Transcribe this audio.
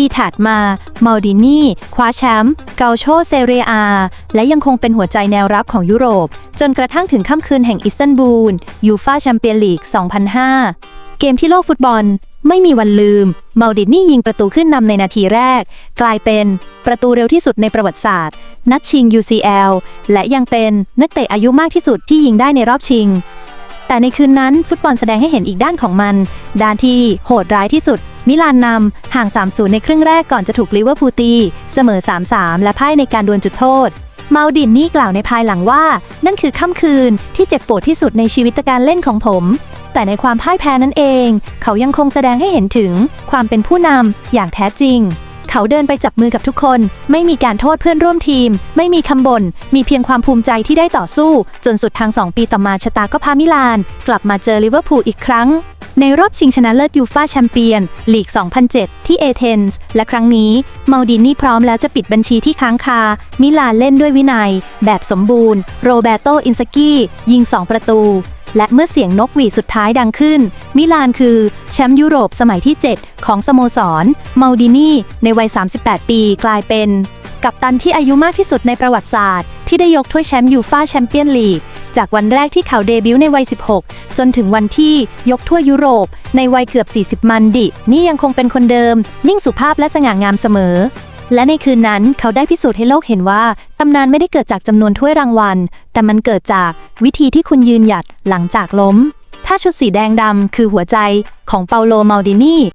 ปีถัดมามาดินีคว้าแชมป์เกาโชเซเรียอาและยังคงเป็นหัวใจแนวรับของยุโรป จนกระทั่งถึงค่ำคืนแห่งอิสตันบูลยูฟาแชมเปี้ยนลีก 2005 เกมที่โลกฟุตบอลไม่มีวันลืมมาดินี่ยิงประตูขึ้นนำในนาทีแรก กลายเป็นประตูเร็วที่สุดในประวัติศาสตร์ นัดชิง UCL และยังเป็นนักเตะอายุมากที่สุดที่ยิงได้ในรอบชิง แต่ในคืนนั้นฟุตบอลแสดงให้เห็นอีกด้านของมัน ด้านที่โหดร้ายที่สุด มิลานนำห่าง 3-0 ในครึ่งแรกก่อนจะถูกลิเวอร์พูลตี เสมอ 3-3 และพ่ายในการดวลจุดโทษ เมาดินนี่กล่าวในภายหลังว่า นั่นคือค่ำคืนที่เจ็บปวดที่สุดในชีวิตการเล่นของผม แต่ในความพ่ายแพ้นั่นเอง เขายังคงแสดงให้เห็นถึงความเป็นผู้นำอย่างแท้จริง เขาเดินไปจับมือกับทุกคน ไม่มีการโทษเพื่อนร่วมทีม ไม่มีคำบ่น มีเพียงความภูมิใจที่ได้ต่อสู้ จนสุดทาง 2 ปีต่อมาชะตาก็พามิลาน กลับมาเจอลิเวอร์พูลอีกครั้ง ในรอบชิงชนะเลิศยูฟาแชมเปียนลีก 2007 ที่เอเธนส์และครั้งนี้เมาดินนี่พร้อมแล้วจะปิดบัญชีที่ค้างคา มิลานเล่นด้วยวินัย แบบสมบูรณ์ โรเบโตอินสกี้ยิง 2 ประตู และเมื่อเสียงนกหวีดสุดท้ายดังขึ้น มิลานคือแชมป์ยุโรปสมัยที่ 7 ของสโมสรมาดินีในวัย 38 ปีกลายเป็น กัปตันที่อายุมากที่สุดในประวัติศาสตร์ ที่ได้ยกถ้วยแชมป์ยูฟาแชมเปี้ยนลีกจากวันแรกที่เขาเดบิวต์ในวัย 16 จนถึงวันที่ยกถ้วยยุโรป ในวัยเกือบ 40 มันดิ นี่ยังคงเป็นคนเดิมนิ่งสุภาพและสง่างามเสมอ และในคืนนั้นเขาได้พิสูจน์ให้โลกเห็นว่า ตำนานไม่ได้เกิดจากจำนวนถ้วยรางวัล แต่มันเกิดจากวิธีที่คุณยืนหยัดหลังจากล้ม ถ้าชุดสีแดงดำคือหัวใจของเปาโลมาลดินี